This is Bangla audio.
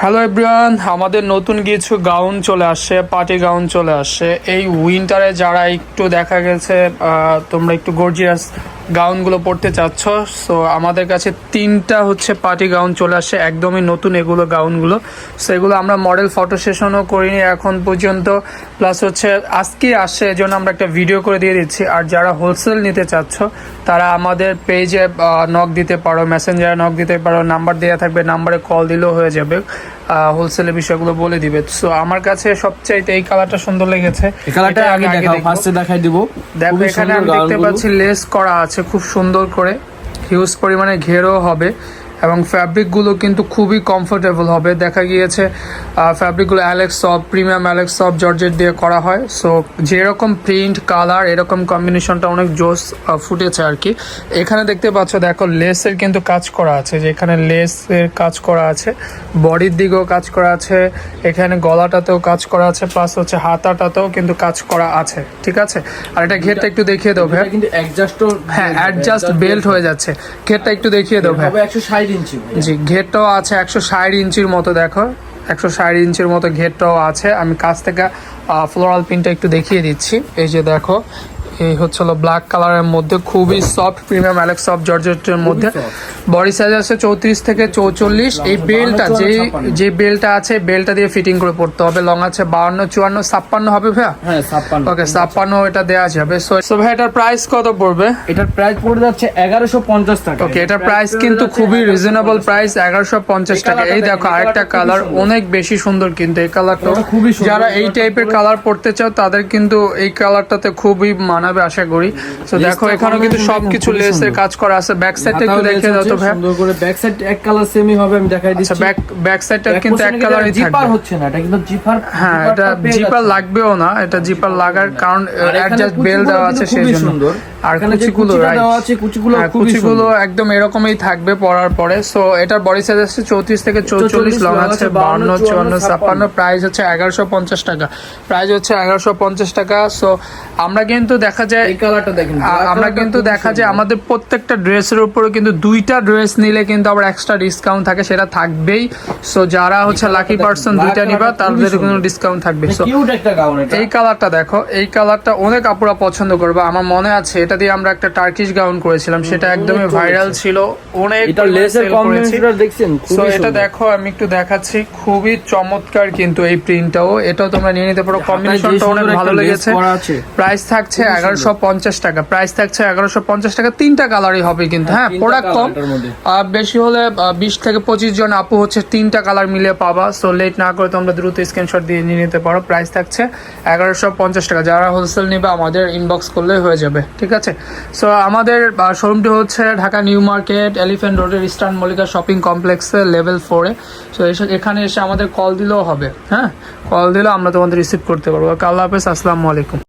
হ্যালো এভরিওয়ান আমাদের নতুন কিছু গাউন চলে আসছে, পার্টি গাউন চলে আসছে। এই উইন্টারে যারা একটু দেখা গেছে তোমরা একটু গর্জিয়াস গাউনগুলো পরতে চাচ্ছ সো আমাদের কাছে তিনটা হচ্ছে পার্টি গাউন চলে আসছে একদমই নতুন এগুলো গাউনগুলো। সো এগুলো আমরা মডেল ফটো সেশনও করিনি এখন পর্যন্ত প্লাস হচ্ছে আজকে আসছে এজন্য আমরা একটা ভিডিও করে দিয়ে দিচ্ছি। আর যারা হোলসেল নিতে চাচ্ছ তারা আমাদের পেজে নক দিতে পারো মেসেঞ্জারে নক দিতে পারো নাম্বার দেওয়া থাকবে নাম্বারে কল দিলেও হয়ে যাবে হোলসেলের বিষয়গুলো বলে দিবে। সো আমার কাছে সবচাইতে এই কালারটা সুন্দর লেগেছে। কালারটা আগে আমি দেখাও দেখব। ফার্স্টে দেখাই দিব। দেখো এখানে আমি দেখতে পাচ্ছি লেস করা আছে। খুব সুন্দর করে। হিউজ পরিমাণে ঘেরও হবে। এবং ফ্যাব্রিকগুলো কিন্তু খুবই কমফোর্টেবল হবে। দেখা গিয়েছে ফ্যাব্রিকগুলো অ্যালেক্স সব প্রিমিয়াম অ্যালেক্স সব জর্জেট দিয়ে করা হয়। সো যেরকম প্রিন্ট কালার এরকম কম্বিনেশনটা অনেক জোস ফুটেছে আর কি। এখানে দেখতে পাচ্ছ দেখো লেসের কিন্তু কাজ করা আছে। যে এখানে লেসের কাজ করা আছে বডির দিকেও কাজ করা আছে এখানে গলাটাতেও কাজ করা আছে প্লাস হচ্ছে হাতাটাতেও কিন্তু কাজ করা আছে ঠিক আছে? আর এটা ঘেরটা একটু দেখিয়ে দেবো হ্যাঁ অ্যাডজাস্ট বেল্ট হয়ে যাচ্ছে। ঘেরটা একটু দেখিয়ে দেবো ভাই। 160 ইঞ্চি। জি ঘেরটাও আছে একশো ষাট ইঞ্চির মতো দেখো। একশো ষাট ইঞ্চির মতো ঘেরটাও আছে। আমি কাছ থেকে ফ্লোরাল প্রিন্টটা একটু দেখিয়ে দিচ্ছি। এই যে দেখো এই হচ্ছে হলো ব্ল্যাক কালারের মধ্যে খুবই সফট প্রিমিয়াম অ্যালেক্স সফট জর্জেটের মধ্যে। বডি সাইজ আছে চৌত্রিশ থেকে চৌচল্লিশ। এই বেলটা যে যে বেলটা আছে বেলটা দিয়ে ফিটিং করে পড়তে হবে। লং আছে বাউন্ন চুয়ান্ন ছাপ্পান্ন হবে ভাইয়া? হ্যাঁ 56 ওকে ছাপ্পান্ন এটা দেওয়া যাবে সো ভাই এটার প্রাইস কত পড়বে? এটার প্রাইস পড়ে যাচ্ছে 1150 টাকা। ওকে এটার প্রাইস কিন্তু খুবই রিজনেবল প্রাইস এগারোশো পঞ্চাশ টাকা। এই দেখো আরেকটা কালার অনেক বেশি সুন্দর কিন্তু এই কালারটা খুবই যারা এই টাইপের কালার পড়তে চাও তাদের কিন্তু এই কালারটাতে খুবই মানাবে আশা করি। তো দেখো এখানে কিন্তু সবকিছু লেসের কাজ করা আছে। ব্যাক সাইডটা একটু দেখে দাও ভাই। সুন্দর করে। ব্যাক সাইড এক কালার সেমই হবে আমি দেখাই আচ্ছা দিচ্ছি। ব্যাক ব্যাক সাইডটা কিন্তু এক কালারই জিপার হচ্ছে না এটা কিন্তু জিপার হ্যাঁ এটা জিপার লাগবেও না এটা জিপার লাগার কারণ অ্যাডজাস্ট বেল দেওয়া আছে সেই জন্য। সুন্দর। আর এখানে কুচিগুলো দেওয়া আছে কুচিগুলো হ্যাঁ, কুচিগুলো একদম এরকমই থাকবে পরার পরে। সো এটার বডি সাইজ আছে চৌত্রিশ থেকে চৌচল্লিশ লং আছে বাউন্ন চুয়ান্ন ছাপ্পান্ন। প্রাইস হচ্ছে এগারোশো পঞ্চাশ টাকা। প্রাইস হচ্ছে এগারোশো পঞ্চাশ টাকা। সো আমরা কিন্তু দেখা যায় এই কালারটা দেখেন। আমরা কিন্তু দেখা যায় আমাদের প্রত্যেকটা ড্রেসের উপরে কিন্তু দুইটা ড্রেস নিলে কিন্তু আবার এক্সট্রা ডিসকাউন্ট থাকে সেটা থাকবেই। সো যারা হচ্ছে লাকি পার্সন দুইটা নিবা তাদের কোনো ডিসকাউন্ট থাকবে। সো কিউট একটা গাউন এটা। এই কালারটা দেখো এই কালারটা অনেক আপুরা পছন্দ করবে। আমার মনে আছে এটা দিয়ে আমরা একটা টার্কিশ গাউন করেছিলাম সেটা একদমই ভাইরাল ছিল অনেক এটা লেসের কম্বিনেশনটা দেখছেন সো এটা দেখো আমি একটু দেখাচ্ছি খুবই চমৎকার কিন্তু এই প্রিন্টটাও এটাও তোমরা নিয়ে নিতে পারো কম্বিনেশনটা অনেক ভালো লেগেছে। প্রাইস থাকছে এগারোশো পঞ্চাশ টাকা। প্রাইস থাকছে এগারোশো পঞ্চাশ টাকা তিনটা কালারই হবে কিন্তু। হ্যাঁ প্রোডাক্ট কম। বেশি হলে বিশ থেকে পঁচিশ জন আপু হচ্ছে তিনটা কালার মিলিয়ে পাবা। সো লেট না করে তোমরা দ্রুত স্ক্রিনশট দিয়ে নিয়ে নিতে পারো। প্রাইস থাকছে এগারোশো পঞ্চাশ টাকা। যারা হোলসেল নিবে, আমাদের ইনবক্স করলে হয়ে যাবে। ঠিক আছে? সো আমাদের শোরুমটি হচ্ছে ঢাকা নিউ মার্কেট এলিফ্যান্ট রোডের ইস্টার্ন মল্লিকা শপিং কমপ্লেক্সে লেভেল ফোরে সো এখানে এসে আমাদের কল দিলেও হবে। হ্যাঁ? কল দিলেও আমরা তোমাদের রিসিভ করতে পারব। আল্লাহ হাফেজ, আসসালামু আলাইকুম।